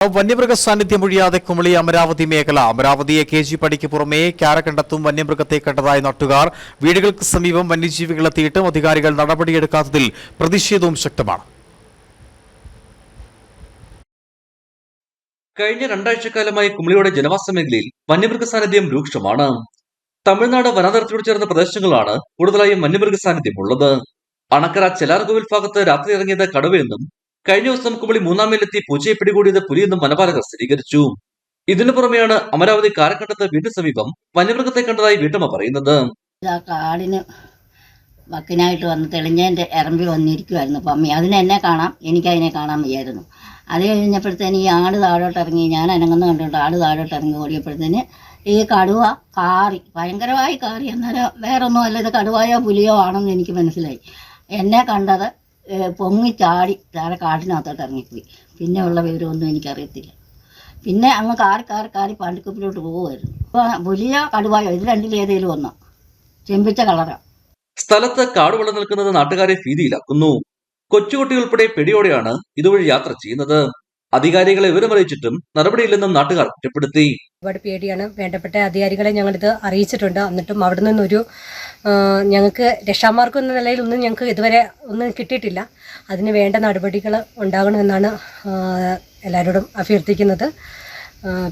വന്യമൃഗ സാന്നിധ്യം ഒഴിയാതെ കുമളി അമരാവതി മേഖല. അമരാവതിയെ കെ ജി പടിക്ക് പുറമെ ക്യാരക്കണ്ടത്തും വന്യമൃഗത്തെ കണ്ടതായി നാട്ടുകാർ വീടുകൾക്ക് സമീപം വന്യജീവികളെത്തിയിട്ടും അധികാരികൾ നടപടിയെടുക്കാത്തതിൽ പ്രതിഷേധവും ശക്തമാണ്. കഴിഞ്ഞ രണ്ടാഴ്ചക്കാലമായി കുമളിയുടെ ജനവാസ മേഖലയിൽ വന്യമൃഗ സാന്നിധ്യം രൂക്ഷമാണ്. തമിഴ്നാട് വനാതിർത്തിയോട് ചേർന്ന പ്രദേശങ്ങളാണ് കൂടുതലായും വന്യമൃഗ സാന്നിധ്യം ഉള്ളത്. അണക്കര ചെലാർകോവിൽ ഭാഗത്ത് രാത്രി ഇറങ്ങിയത് കടുവയെന്നും കഴിഞ്ഞ ദിവസം കുമളി മൂന്നാം മേലെത്തി പൂച്ചയെ പിടികൂടിയത് പുലിയെന്നും വനപാലകർ സ്ഥിരീകരിച്ചു. ഇതിനു പുറമെയാണ് അമരാവതി കാരക്കണ്ടത്ത് വീടിന് സമീപം വന്യമൃഗത്തെ കണ്ടതായി വീട്ടമ്മ പറയുന്നത്. കാടിന് വക്കിനായിട്ട് വന്ന് തെളിഞ്ഞതിന്റെ ഇറമ്പി വന്നിരിക്കുമായിരുന്നു പമ്മി. അതിനെ എന്നെ കാണാം എനിക്കതിനെ കാണാൻ വയ്യായിരുന്നു അത് കഴിഞ്ഞപ്പോഴത്തേന് ഈ ആട് താഴോട്ട് ഇറങ്ങി ഞാൻ അനങ്ങുന്ന കണ്ടുകൊണ്ട് ആട് താഴോട്ട് ഇറങ്ങി ഓടിയപ്പോഴത്തേന് ഈ കടുവ കാറി ഭയങ്കരമായി കാറി. എന്നാലും വേറൊന്നും അല്ല ഇത് കടുവായോ പുലിയോ ആണെന്ന് എനിക്ക് മനസ്സിലായി. എന്നെ കണ്ടത് പൊങ്ങി ചാടി താഴെ കാട്ടിനകത്തോട്ട് ഇറങ്ങിപ്പോയി. പിന്നെ ഉള്ള വിവരമൊന്നും എനിക്കറിയത്തില്ല. പിന്നെ അങ്ങ് കാറി കാറി കാറി പാണ്ടിക്കുപ്പിലോട്ട് പോകുമായിരുന്നു അപ്പോൾ പുലിയോ കടുവായോ? ഇത് രണ്ടിലേതേലും ഒന്നോ. ചെമ്പിച്ച കളറാണ് സ്ഥലത്ത് കാട് നിൽക്കുന്നത് നാട്ടുകാരെ ഭീതിയിലാക്കുന്നു. കൊച്ചുകുട്ടി ഉൾപ്പെടെ പെടിയോടെയാണ് ഇതുവഴി യാത്ര ചെയ്യുന്നത്. അധികാരികളെ വിവരമറിയിച്ചിട്ടും നടപടിയില്ലെന്നും നാട്ടുകാർ കുറ്റപ്പെടുത്തി. ഒരുപാട് പേടിയാണ്. വേണ്ടപ്പെട്ട അധികാരികളെ ഞങ്ങളിത് അറിയിച്ചിട്ടുണ്ട്. എന്നിട്ടും അവിടെ നിന്നൊരു ഞങ്ങൾക്ക് രക്ഷാമാർഗം എന്ന നിലയിൽ ഒന്നും ഞങ്ങൾക്ക് ഇതുവരെ ഒന്നും കിട്ടിയിട്ടില്ല. അതിന് വേണ്ട നടപടികൾ ഉണ്ടാകണമെന്നാണ് എല്ലാവരോടും അഭ്യർത്ഥിക്കുന്നത്.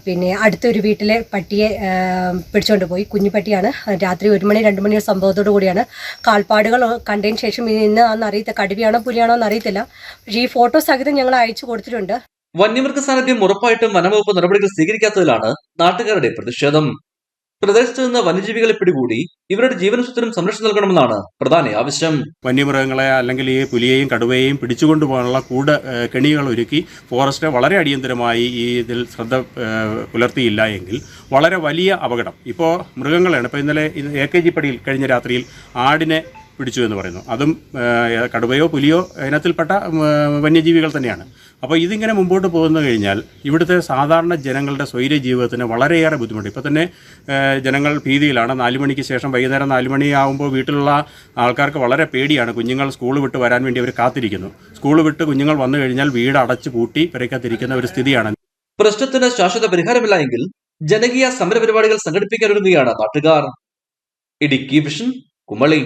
പിന്നെ അടുത്തൊരു വീട്ടിലെ പട്ടിയെ പിടിച്ചുകൊണ്ട് പോയി. കുഞ്ഞു പട്ടിയാണ് രാത്രി ഒരു മണി രണ്ട് മണി സംഭവത്തോടു കൂടിയാണ്. കാൽപ്പാടുകൾ കണ്ടതിന് ശേഷം ഇന്ന് അന്ന് അറിയത്തില്ല കടുവയാണോ പുലിയാണോ എന്ന് അറിയത്തില്ല. പക്ഷേ ഈ ഫോട്ടോ സഹിതം ഞങ്ങൾ അയച്ചു കൊടുത്തിട്ടുണ്ട്. വന്യമൃഗ സാന്നിധ്യം ഉറപ്പായിട്ടും വനംവകുപ്പ് നടപടികൾ സ്വീകരിക്കാത്തതിലാണ് നാട്ടുകാരുടെ പ്രതിഷേധം. പ്രദേശത്ത് നിന്ന് വന്യജീവികളെ പിടികൂടി ഇവരുടെ ജീവനസ്വത്തിനും സംരക്ഷണം നൽകണമെന്നാണ് പ്രധാന ആവശ്യം. വന്യമൃഗങ്ങളെ അല്ലെങ്കിൽ ഈ പുലിയെയും കടുവയെയും പിടിച്ചുകൊണ്ടുപോകാനുള്ള കൂട് കെണികൾ ഒരുക്കി ഫോറസ്റ്റ് വളരെ അടിയന്തരമായി ഈ ഇതിൽ ശ്രദ്ധ പുലർത്തിയില്ല എങ്കിൽ വളരെ വലിയ അപകടം. ഇപ്പോൾ മൃഗങ്ങളാണ് ഇപ്പോൾ ഇന്നലെ എ കെ ജി പടിയിൽ കഴിഞ്ഞ രാത്രിയിൽ ആടിനെ പിടിച്ചു എന്ന് പറയുന്നു. അതും കടുവയോ പുലിയോ ഇനത്തിൽപ്പെട്ട വന്യജീവികൾ തന്നെയാണ്. അപ്പോൾ ഇതിങ്ങനെ മുമ്പോട്ട് പോകുന്നു കഴിഞ്ഞാൽ ഇവിടുത്തെ സാധാരണ ജനങ്ങളുടെ സ്വൈര്യ ജീവിതത്തിന് വളരെയേറെ ബുദ്ധിമുട്ട്. ഇപ്പോൾ തന്നെ ജനങ്ങൾ ഭീതിയിലാണ്. നാല് മണിക്ക് ശേഷം വൈകുന്നേരം നാല് മണിയാകുമ്പോൾ വീട്ടിലുള്ള ആൾക്കാർക്ക് വളരെ പേടിയാണ് കുഞ്ഞുങ്ങൾ സ്കൂൾ വിട്ട് വരാൻ വേണ്ടി അവർ കാത്തിരിക്കുന്നു. സ്കൂൾ വിട്ട് കുഞ്ഞുങ്ങൾ വന്നു കഴിഞ്ഞാൽ വീട് അടച്ചു പൂട്ടി പെരക്കത്തിരിക്കുന്ന ഒരു സ്ഥിതിയാണ്. പ്രശ്നത്തിന് ശാശ്വത പരിഹാരമില്ല എങ്കിൽ ജനകീയ സമരപരിപാടികൾ സംഘടിപ്പിക്കാനൊരുങ്ങുകയാണ് നാട്ടുകാർ. ഇടുക്കി വിഷൻ കുമളി.